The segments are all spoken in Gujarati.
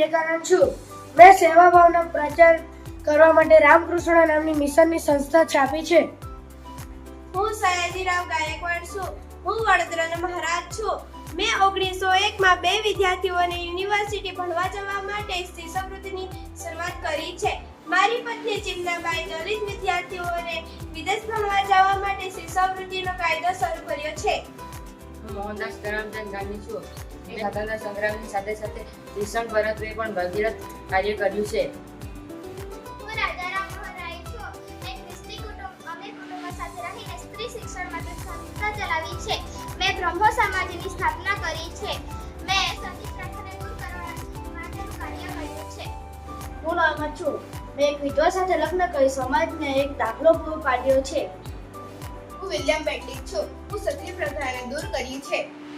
વિવેકાનંદ છું. મેં સેવાભાવનો પ્રચાર કરવા માટે રામકૃષ્ણ નામની મિશનની સંસ્થા સ્થાપી છે. હું સયાજીરાવ ગાયકવાડ છું. હું વડોદરાનો મહારાજ છું. મેં ઓગણીસો એકમાં બે વિદ્યાર્થીઓને યુનિવર્સિટી ભણવા જવા માટે શિષ્યવૃત્તિની શરૂઆત કરી છે. મારી પત્ની ચિમનાબાઈ દલિત વિદ્યાર્થીઓને વિદેશ ભણવા જવા માટે શિષ્યવૃત્તિનો કાયદો શરૂ કર્યો છે. હું મોહનદાસ કરમચંદ ગાંધી છું. મેં સ્વાતંત્ર્ય સંગ્રામની સાથે સાથે શિક્ષણ ભરતભાઈ પણ ભગીરથ કાર્ય કર્યું છે. હું રાજારામ મોહનરાય છું. એક ખ્રિસ્તી કુટુંબ અમે કુટુંબ સાથે રહીને સ્ત્રી શિક્ષણ માટે સંસ્થા ચલાવી છે. મેં બ્રહ્મો સમાજની સ્થાપના કરી છે. મેં સતી પ્રથાને દૂર કરવા માટે કાર્ય કર્યું છે. હું નામ છું. મેં એક વિધવા સાથે લગ્ન કરી. સમાજને એક દાખલો પૂરો પાડ્યો છે. હું વિલિયમ બેટલી છું. હું સતી પ્રથાને દૂર કરી છે.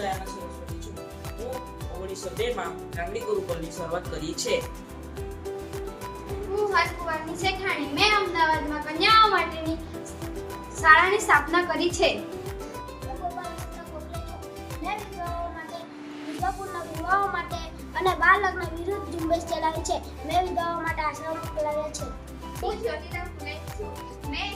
દયાના સરસ્વતી છું. હું ઓગણીસો બે માં ગાંધી ગુરુકુળની શરૂઆત કરી છે હું હરકુવાની શેખાણી મેં અમદાવાદમાં કન્યાઓ માટેની શાળાની સ્થાપના કરી છે. વિધવાઓ માટે વિધવાપૂર્ણ વિવાહો માટે અને બાળ લગ્ન વિરુદ્ધ ઝુંબેશ ચલાવી છે. મેં વિધવાઓ માટે આશ્રમ ચલાવ્યા છે. હું જ્યોતિરામ ફુલે છું. મેં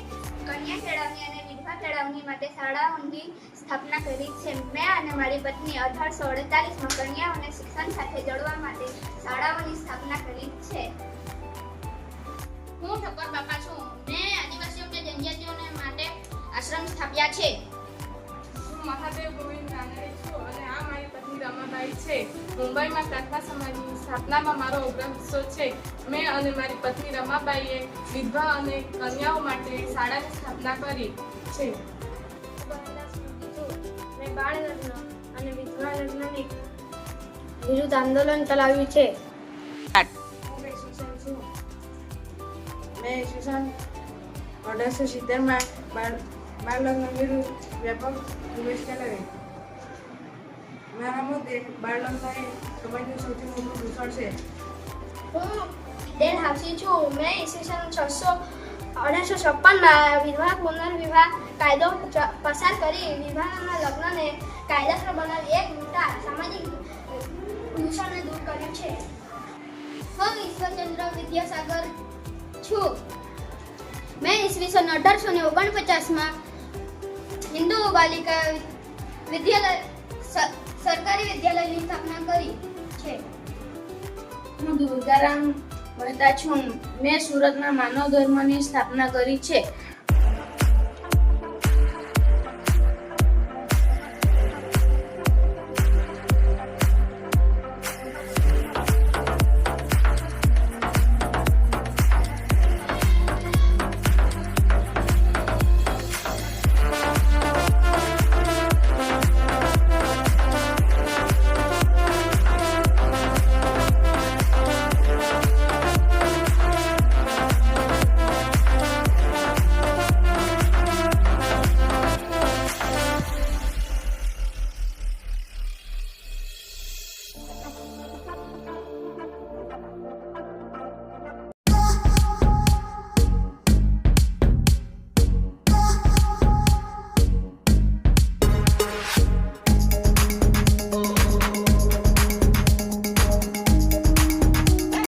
કેળવણી માટે શાળાઓની સ્થાપના કરી છે. મેં અને મારી પત્ની અઢારસો અડતાલીસમાં કન્યાઓને શિક્ષણ સાથે જોડવા માટે શાળાઓની સ્થાપના કરી છે. હું ઠક્કર બાપા છું. મેં આદિવાસીઓ કે જનજાતિઓને માટે આશ્રમ સ્થાપ્યા છે. હું મહાદેવ ગોવિંદ કાનડે છું અને આ મારી પત્ની રમાબાઈ છે. મુંબઈમાં પ્રાર્થના સમાજની સ્થાપનામાં મારો અગ્રહ હિસ્સો છે. મેં અને મારી પત્ની રમાબાઈએ વિધવા અને કન્યાઓ માટે શાળાની સ્થાપના કરી છે. મેં બાળ લગ્ન અને વિધવા લગ્નની વિરુદ્ધ આંદોલન ચલાવ્યું છું. મેં સુશાંત અઢારસો સિત્તેરમાં બાળ બાળ લગ્ન વિરુદ્ધ વ્યાપક ચલાવી મારા મતે બાળ લગ્ન એ સમાજનું સૌથી મોટું દૂષણ છે. હું ડેન હાસી છું. મેં ઈસવીસન છસો અઢારસો છપ્પનમાં વિવાહ પુનર્વિવાહ કાયદો પસાર કરી વિવાહના લગ્નને કાયદાસર બનાવી એક મોટા સામાજિક દૂષણને દૂર કર્યું છે. હું ઈશ્વરચંદ્ર વિદ્યાસાગર છું. મેં ઈસવીસન અઢારસો ને ઓગણપચાસમાં હિન્દુ બાલિકા વિદ્યાલય સરકારી વિદ્યાલયની સ્થાપના કરી છે. હું દુર્ગારામ મહેતા છું મેં સુરતમાં માનવ ધર્મની સ્થાપના કરી છે.